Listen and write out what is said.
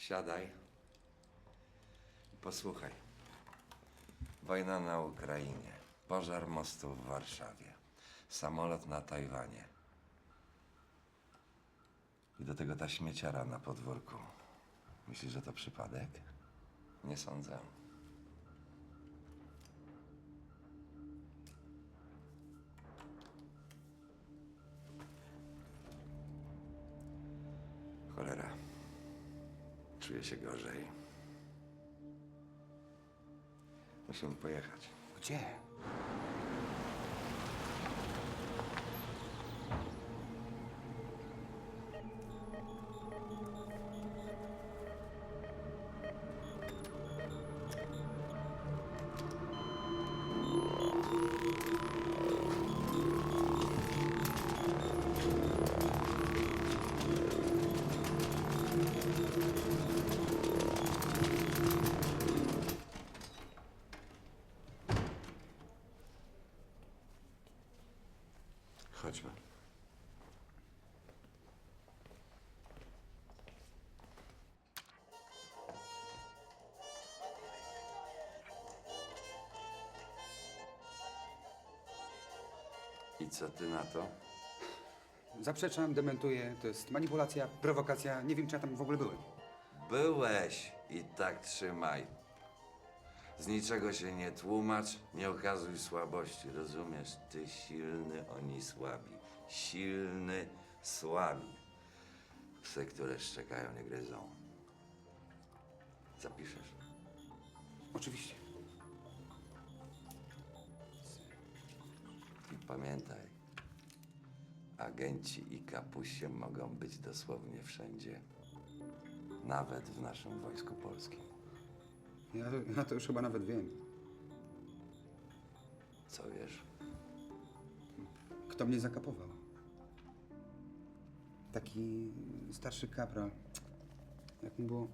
Siadaj. i Posłuchaj. Wojna na Ukrainie, pożar mostu w Warszawie, samolot na Tajwanie. I do tego ta śmieciara na podwórku. Myślisz, że to przypadek? Nie sądzę. Cholera. Czuję się gorzej. Musimy pojechać. Gdzie? Chodźmy. I co ty na to? Zaprzeczam, dementuję. To jest manipulacja, prowokacja. Nie wiem, czy ja tam w ogóle byłem. Byłeś i tak trzymaj. Z niczego się nie tłumacz, nie okazuj słabości, rozumiesz? Ty silny, oni słabi. Silny, słabi. Psy, które szczekają, nie gryzą. Zapiszesz? Oczywiście. I pamiętaj, agenci i kapusie mogą być dosłownie wszędzie. Nawet w naszym wojsku polskim. Ja, ja to już chyba nawet wiem. Co wiesz? Kto mnie zakapował? Taki starszy kapral. Jak mu było?